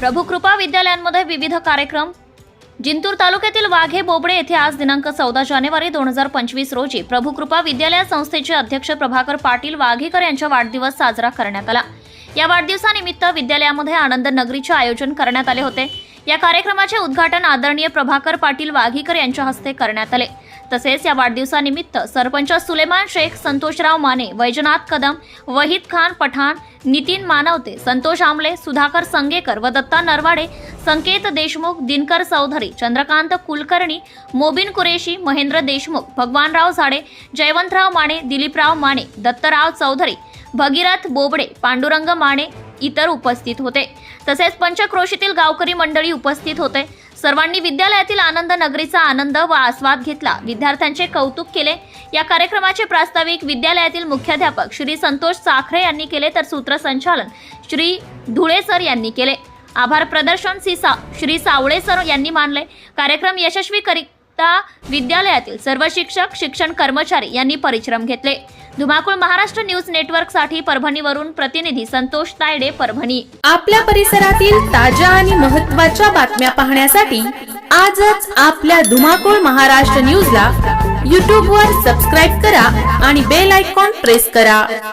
प्रभू कृपा विद्यालयांमध्ये विविध कार्यक्रम. जिंतूर तालुक्यातील वाघे बोबडे येथे आज दिनांक चौदा जानेवारी दोन हजार पंचवीस रोजी प्रभू कृपा विद्यालय संस्थेचे अध्यक्ष प्रभाकर पाटील वाघेकर यांचा वाढदिवस साजरा करण्यात आला. या वाढदिवसानिमित्त विद्यालयामध्ये आनंद नगरीचे आयोजन करण्यात आले होते. या कार्यक्रमाचे उद्घाटन आदरणीय प्रभाकर पाटील वाघीकर यांच्या हस्ते करण्यात आले. तसेच या वाढदिवसानिमित्त सरपंच सुलेमान शेख संतोषराव माने वैजनाथ कदम वहीद खान पठाण नितीन मानवते संतोष आमले सुधाकर संगेकर व दत्ता नरवाडे संकेत देशमुख दिनकर चौधरी चंद्रकांत कुलकर्णी मोबिन कुरेशी महेंद्र देशमुख भगवानराव झाडे जयवंतराव माने दिलीपराव माने दत्तराव चौधरी भगीरथ बोबडे पांडुरंग माने इतर उपस्थित होते. तसेच पंचक्रोशीतील गावकरी मंडळी उपस्थित होते. सर्वांनी विद्यालयातील आनंद नगरीचा आनंद व आस्वाद घेतला. विद्यार्थ्यांचे कौतुक केले. या कार्यक्रमाचे प्रास्ताविक विद्यालयातील मुख्याध्यापक श्री संतोष साखरे यांनी केले तर सूत्रसंचालन श्री धुळे सर यांनी केले. आभार प्रदर्शन श्री सा श्री सावळे सर यांनी मानले. कार्यक्रम यशस्वी करी करिता विद्यालयातील सर्व शिक्षक शिक्षण कर्मचारी यांनी परिश्रम घेतले. धुमाकूळ महाराष्ट्र न्यूज नेटवर्कसाठी परभणीवरून प्रतिनिधी संतोष तायडे परभणी. आपल्या परिसरातील ताज्या आणि महत्त्वाच्या बातम्या पाहण्यासाठी आजच आपल्या धुमाकूळ महाराष्ट्र न्यूजला यूट्यूबवर सबस्क्राईब करा आणि बेल आयकॉन प्रेस करा.